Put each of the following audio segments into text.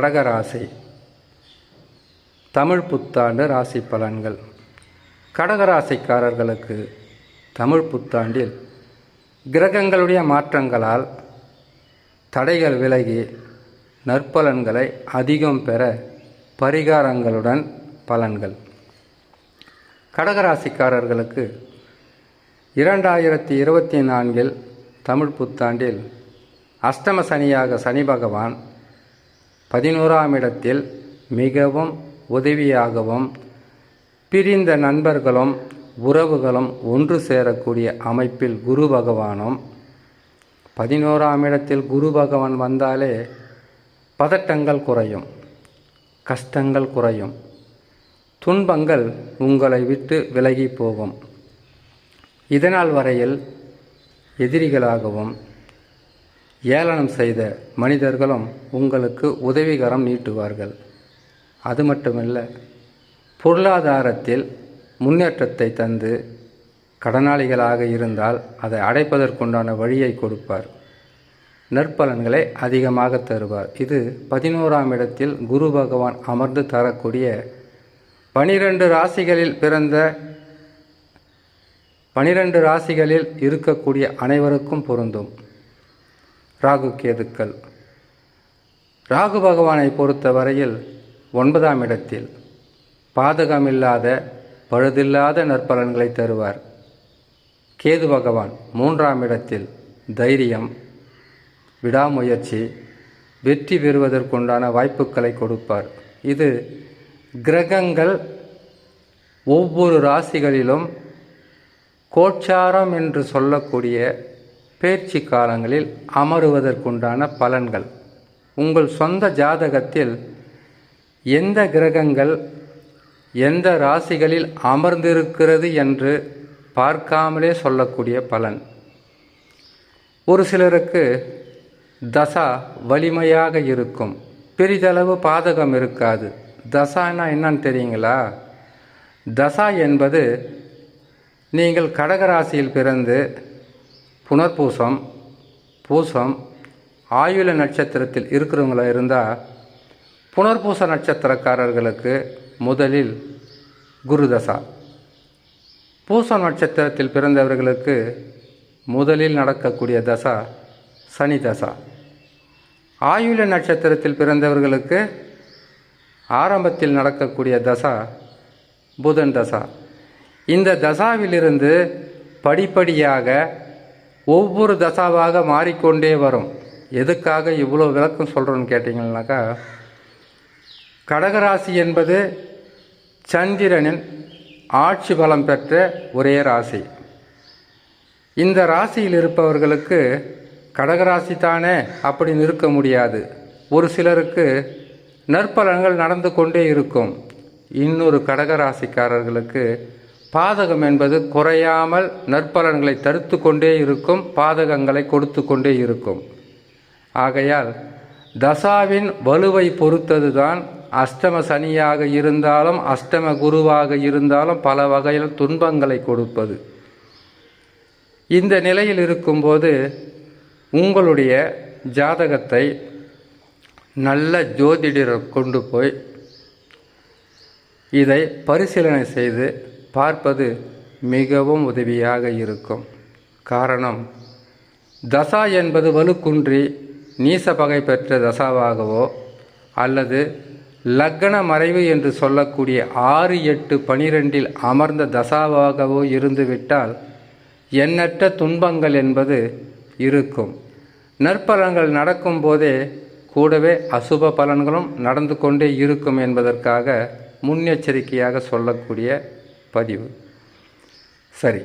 கடகராசி. தமிழ் புத்தாண்டு ராசி பலன்கள். கடகராசிக்காரர்களுக்கு தமிழ் புத்தாண்டில் கிரகங்களுடைய மாற்றங்களால் தடைகள் விலகி நற்பலன்களை அதிகம் பெற பரிகாரங்களுடன் பலன்கள். கடகராசிக்காரர்களுக்கு இரண்டாயிரத்தி இருபத்தி நான்கில் தமிழ் புத்தாண்டில் அஷ்டம சனியாக சனி பகவான் பதினோராம் இடத்தில் மிகவும் உதவியாகவும் பிரிந்த நண்பர்களும் உறவுகளும் ஒன்று சேரக்கூடிய அமைப்பில் குரு பகவானும் பதினோராம் இடத்தில் குரு பகவான் வந்தாலே பதட்டங்கள் குறையும் கஷ்டங்கள் குறையும். துன்பங்கள் உங்களை விட்டு விலகி போகும். இதனால் வரையில் எதிரிகளாகவும் ஏளனம் செய்த மனிதர்களும் உங்களுக்கு உதவிகரம் நீட்டுவார்கள். அது மட்டுமல்ல பொருளாதாரத்தில் முன்னேற்றத்தை தந்து கடனாளிகளாக இருந்தால் அதை அடைப்பதற்குண்டான வழியை கொடுப்பார். நற்பலன்களை அதிகமாக தருவார். இது பதினோராம் இடத்தில் குரு பகவான் அமர்ந்து தரக்கூடிய பனிரெண்டு ராசிகளில் பிறந்த பனிரெண்டு ராசிகளில் இருக்கக்கூடிய அனைவருக்கும் பொருந்தும். ராகு கேதுக்கள். ராகு பகவானை பொறுத்த வரையில் ஒன்பதாம் இடத்தில் பாதகமில்லாத பழுதில்லாத நற்பலன்களை தருவார். கேது பகவான் மூன்றாம் இடத்தில் தைரியம் விடாமுயற்சி வெற்றி பெறுவதற்குண்டான வாய்ப்புகளை கொடுப்பார். இது கிரகங்கள் ஒவ்வொரு ராசிகளிலும் கோச்சாரம் என்று சொல்லக்கூடிய பேச்சு காலங்களில் அமருவதற்குண்டான பலன்கள். உங்கள் சொந்த ஜாதகத்தில் எந்த கிரகங்கள் எந்த ராசிகளில் அமர்ந்திருக்கிறது என்று பார்க்காமலே சொல்லக்கூடிய பலன். ஒரு சிலருக்கு தசா வலிமையாக இருக்கும். பெரிதளவு பாதகம் இருக்காது. தசானா என்னன்னு தெரியுங்களா? தசா என்பது நீங்கள் கடகராசியில் பிறந்து புனர்பூசம் பூசம் ஆயுள நட்சத்திரத்தில் இருக்கிறவங்களா இருந்தால் புனர்பூச நட்சத்திரக்காரர்களுக்கு முதலில் குருதசா. பூச நட்சத்திரத்தில் பிறந்தவர்களுக்கு முதலில் நடக்கக்கூடிய தசா சனி தசா. ஆயுள நட்சத்திரத்தில் பிறந்தவர்களுக்கு ஆரம்பத்தில் நடக்கக்கூடிய தசா புதன் தசா. இந்த தசாவிலிருந்து படிப்படியாக ஒவ்வொரு தசாவாக மாறிக்கொண்டே வரும். எதுக்காக இவ்வளோ விளக்கம் சொல்கிறோன்னு கேட்டிங்கன்னாக்கா கடகராசி என்பது சந்திரனின் ஆட்சி பலம் பெற்ற ஒரே ராசி. இந்த ராசியில் இருப்பவர்களுக்கு கடகராசி தானே அப்படின்னு இருக்க முடியாது. ஒரு சிலருக்கு நற்பலன்கள் நடந்து கொண்டே இருக்கும். இன்னொரு கடகராசிக்காரர்களுக்கு பாதகம் என்பது குறையாமல் நற்பலன்களை தடுத்து கொண்டே இருக்கும் பாதகங்களை கொடுத்து கொண்டே இருக்கும். ஆகையால் தசாவின் வலுவை பொறுத்ததுதான் அஷ்டம சனியாக இருந்தாலும் அஷ்டம குருவாக இருந்தாலும் பல வகையில் துன்பங்களை கொடுப்பது. இந்த நிலையில் இருக்கும்போது உங்களுடைய ஜாதகத்தை நல்ல ஜோதிடரை கொண்டு போய் இதை பரிசீலனை செய்து பார்ப்பது மிகவும் உதவியாக இருக்கும். காரணம் தசா என்பது வலுக்குன்றி நீச பகை பெற்ற தசாவாகவோ அல்லது லக்கண மறைவு என்று சொல்லக்கூடிய ஆறு எட்டு பனிரெண்டில் அமர்ந்த தசாவாகவோ இருந்துவிட்டால் எண்ணற்ற துன்பங்கள் என்பது இருக்கும். நற்பலன்கள் நடக்கும்போதே கூடவே அசுப பலன்களும் நடந்து கொண்டே இருக்கும் என்பதற்காக முன்னெச்சரிக்கையாக சொல்லக்கூடிய பதிவு. சரி.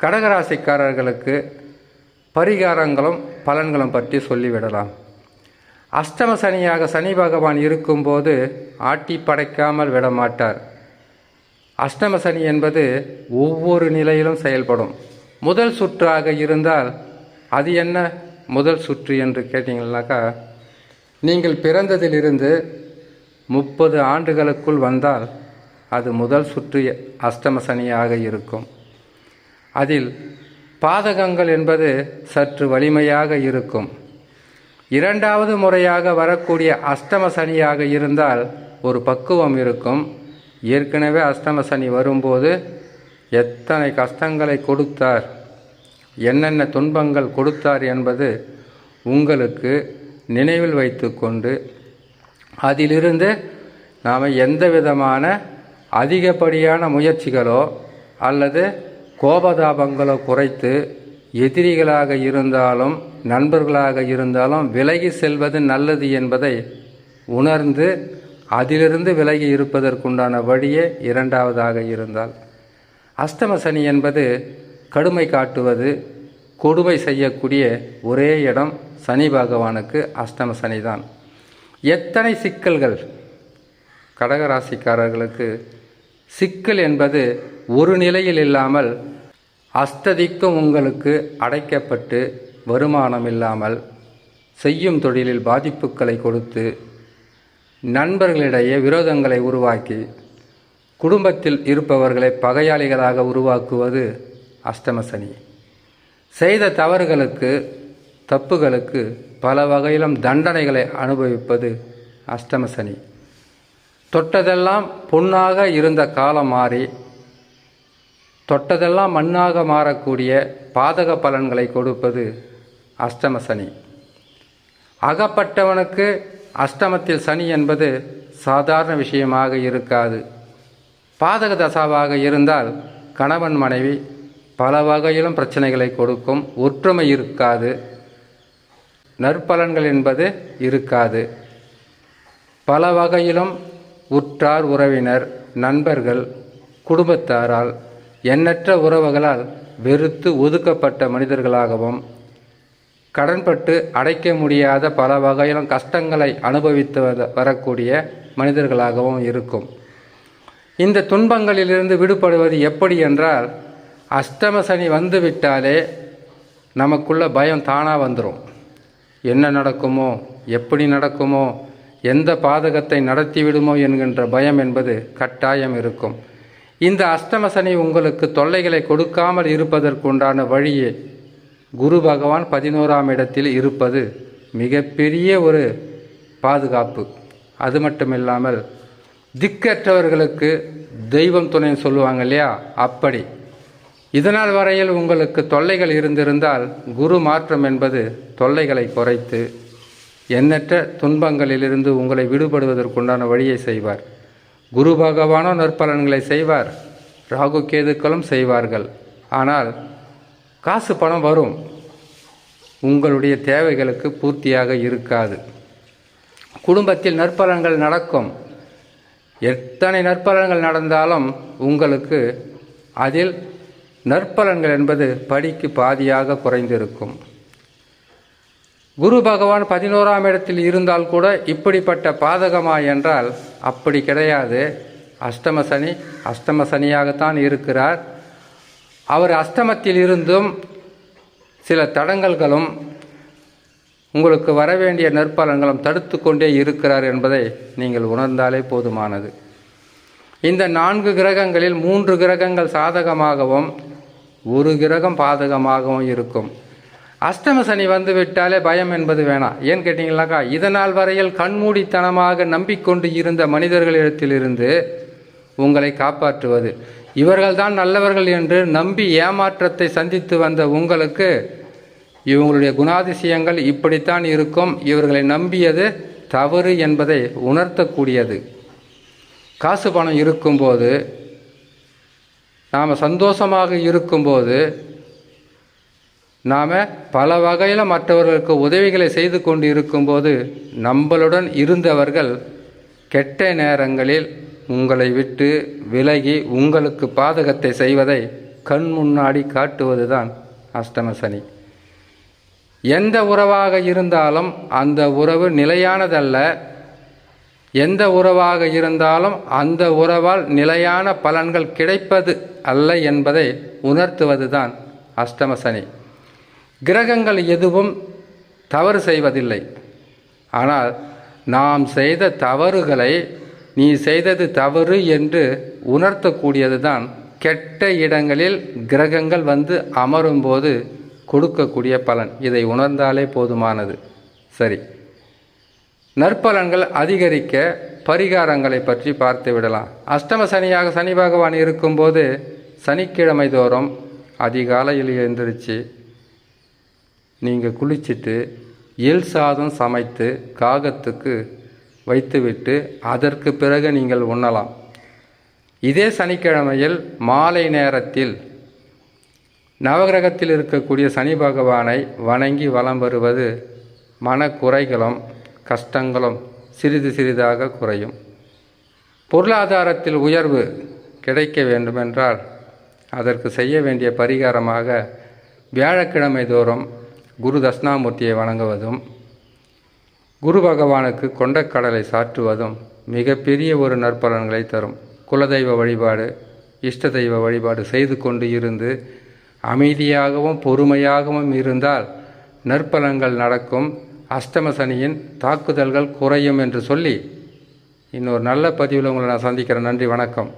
கடகராசிக்காரர்களுக்கு பரிகாரங்களும் பலன்களும் பற்றி சொல்லிவிடலாம். அஷ்டம சனியாக சனி பகவான் இருக்கும்போது ஆட்டி படைக்காமல் விடமாட்டார். அஷ்டம சனி என்பது ஒவ்வொரு நிலையிலும் செயல்படும். முதல் சுற்றாக இருந்தால் அது என்ன? முதல் சுற்று என்று கேட்டிங்கனாக்கா நீங்கள் பிறந்ததிலிருந்து முப்பது ஆண்டுகளுக்குள் வந்தால் அது முதல் சுற்று அஷ்டம சனியாக இருக்கும். அதில் பாதகங்கள் என்பது சற்று வலிமையாக இருக்கும். இரண்டாவது முறையாக வரக்கூடிய அஷ்டம சனியாக இருந்தால் ஒரு பக்குவம் இருக்கும். ஏற்கனவே அஷ்டம சனி வரும்போது எத்தனை கஷ்டங்களை கொடுத்தார் என்னென்ன துன்பங்கள் கொடுத்தார் என்பது உங்களுக்கு நினைவில் வைத்துக்கொண்டு அதிலிருந்து நாம் எந்த விதமான அதிகப்படியான முயற்சிகளோ அல்லது கோபதாபங்களோ குறைத்து எதிரிகளாக இருந்தாலும் நண்பர்களாக இருந்தாலும் விலகி செல்வது நல்லது என்பதை உணர்ந்து அதிலிருந்து விலகி இருப்பதற்குண்டான வழியே இரண்டாவதாக இருந்தால். அஷ்டம சனி என்பது கடுமை காட்டுவது கொடுமை செய்யக்கூடிய ஒரே இடம் சனி பகவானுக்கு அஷ்டம சனி தான் எத்தனை சிக்கல்கள் கடகராசிக்காரர்களுக்கு சிக்கல் என்பது ஒரு நிலையில் இல்லாமல் அஸ்ததிக்கும் உங்களுக்கு அடைக்கப்பட்டு வருமானம் இல்லாமல் செய்யும் தொழிலில் பாதிப்புகளை கொடுத்து நண்பர்களிடையே விரோதங்களை உருவாக்கி குடும்பத்தில் இருப்பவர்களை பகையாளிகளாக உருவாக்குவது அஷ்டமசனி. செய்த தவறுகளுக்கு தப்புகளுக்கு பல வகையிலும் தண்டனைகளை அனுபவிப்பது அஷ்டமசனி. தொட்டதெல்லாம் பொன்னாக இருந்த காலம் மாறி தொட்டதெல்லாம் மண்ணாக மாறக்கூடிய பாதக பலன்களை கொடுப்பது அஷ்டம சனி. அகப்பட்டவனுக்கு அஷ்டமத்தில் சனி என்பது சாதாரண விஷயமாக இருக்காது. பாதக தசாவாக இருந்தால் கணவன் மனைவி பல வகையிலும் பிரச்சனைகளை கொடுக்கும் ஒற்றுமை இருக்காது நற்பலன்கள் என்பது இருக்காது. பல வகையிலும் உற்றார் உறவினர் நண்பர்கள் குடும்பத்தாரால் எண்ணற்ற உறவுகளால் வெறுத்து ஒதுக்கப்பட்ட மனிதர்களாகவும் கடன்பட்டு அடைக்க முடியாத பல வகையிலும் கஷ்டங்களை அனுபவித்து வரக்கூடிய மனிதர்களாகவும் இருக்கும். இந்த துன்பங்களிலிருந்து விடுபடுவது எப்படி என்றால் அஷ்டம சனி வந்துவிட்டாலே நமக்குள்ள பயம் தானாக வந்துடும் என்ன நடக்குமோ எப்படி நடக்குமோ எந்த பாதகத்தை நடத்திவிடுமோ என்கின்ற பயம் என்பது கட்டாயம் இருக்கும். இந்த அஷ்டம சனி உங்களுக்கு தொல்லைகளை கொடுக்காமல் இருப்பதற்குண்டான வழியே குரு பகவான் பதினோராம் இடத்தில் இருப்பது மிகப்பெரிய ஒரு பாதுகாப்பு. அது மட்டுமில்லாமல் திக்கற்றவர்களுக்கு தெய்வம் துணைன்னு சொல்லுவாங்க இல்லையா? அப்படி. இதனால் வரையில் உங்களுக்கு தொல்லைகள் இருந்திருந்தால் குரு மாற்றம் என்பது தொல்லைகளை குறைத்து எண்ணற்ற துன்பங்களிலிருந்து உங்களை விடுபடுவதற்குண்டான வழியை செய்வார். குரு பகவானோ நற்பலன்களை செய்வார். ராகு கேதுக்களும் செய்வார்கள். ஆனால் காசு பணம் வரும். உங்களுடைய தேவைகளுக்கு பூர்த்தியாக இருக்காது. குடும்பத்தில் நற்பலன்கள் நடக்கும். எத்தனை நற்பலன்கள் நடந்தாலும் உங்களுக்கு அதில் நற்பலன்கள் என்பது படிக்கு பாதியாக குறைந்திருக்கும். குரு பகவான் பதினோராம் இடத்தில் இருந்தால் கூட இப்படிப்பட்ட பாதகமா என்றால் அப்படி கிடையாது. அஷ்டம சனி அஷ்டம சனியாகத்தான் இருக்கிறார். அவர் அஷ்டமத்தில் இருந்தும் சில தடங்கல்களும் உங்களுக்கு வரவேண்டிய நற்பலன்களும் தடுத்து கொண்டே இருக்கிறார் என்பதை நீங்கள் உணர்ந்தாலே போதுமானது. இந்த நான்கு கிரகங்களில் மூன்று கிரகங்கள் சாதகமாகவும் ஒரு கிரகம் பாதகமாகவும் இருக்கும். அஷ்டம சனி வந்து விட்டாலே பயம் என்பது வேணாம். ஏன் கேட்டீங்களாக்கா இதனால் வரையில் கண்மூடித்தனமாக நம்பிக்கொண்டு இருந்த மனிதர்களிடத்திலிருந்து உங்களை காப்பாற்றுவது. இவர்கள்தான் நல்லவர்கள் என்று நம்பி ஏமாற்றத்தை சந்தித்து வந்த உங்களுக்கு இவங்களுடைய குணாதிசயங்கள் இப்படித்தான் இருக்கும். இவர்களை நம்பியது தவறு என்பதை உணர்த்தக்கூடியது. காசு பணம் இருக்கும்போது நாம் சந்தோஷமாக இருக்கும்போது நாம் பல வகையில் மற்றவர்களுக்கு உதவிகளை செய்து கொண்டு இருக்கும்போது நம்மளுடன் இருந்தவர்கள் கெட்ட நேரங்களில் உங்களை விட்டு விலகி உங்களுக்கு பாதகத்தை செய்வதை கண் முன்னாடி காட்டுவதுதான் அஷ்டம சனி. எந்த உறவாக இருந்தாலும் அந்த உறவு நிலையானதல்ல. எந்த உறவாக இருந்தாலும் அந்த உறவால் நிலையான பலன்கள் கிடைப்பது அல்ல என்பதை உணர்த்துவதுதான் அஷ்டம சனி. கிரகங்கள் எதுவும் தவறு செய்வதில்லை. ஆனால் நாம் செய்த தவறுகளை நீ செய்தது தவறு என்று உணர்த்தக்கூடியது தான் கெட்ட இடங்களில் கிரகங்கள் வந்து அமரும்போது கொடுக்கக்கூடிய பலன். இதை உணர்ந்தாலே போதுமானது. சரி. நற்பலன்கள் அதிகரிக்க பரிகாரங்களை பற்றி பார்த்து விடலாம். அஷ்டம சனியாக சனி பகவான் இருக்கும்போது சனிக்கிழமை தோறும் அதிகாலையில் எழுந்திரிச்சு நீங்கள் குளிச்சுட்டு எல் சாதம் சமைத்து காகத்துக்கு வைத்துவிட்டு அதற்கு பிறகு நீங்கள் உண்ணலாம். இதே சனிக்கிழமையில் மாலை நேரத்தில் நவகிரகத்தில் இருக்கக்கூடிய சனி பகவானை வணங்கி வலம் வருவது மனக்குறைகளும் கஷ்டங்களும் சிறிது சிறிதாக குறையும். பொருளாதாரத்தில் உயர்வு கிடைக்க வேண்டுமென்றால் அதற்கு செய்ய வேண்டிய பரிகாரமாக வியாழக்கிழமை தோறும் குரு தட்சிணாமூர்த்தியை வணங்குவதும் குரு பகவானுக்கு கொண்டக்கடலை சாற்றுவதும் மிகப்பெரிய ஒரு நற்பலன்களை தரும். குலதெய்வ வழிபாடு இஷ்ட தெய்வ வழிபாடு செய்து கொண்டு இருந்து அமைதியாகவும் பொறுமையாகவும் இருந்தால் நற்பலன்கள் நடக்கும். அஷ்டம சனியின் தாக்குதல்கள் குறையும் என்று சொல்லி இன்னொரு நல்ல பதிவில் உங்களை நான் சந்திக்கிறேன். நன்றி வணக்கம்.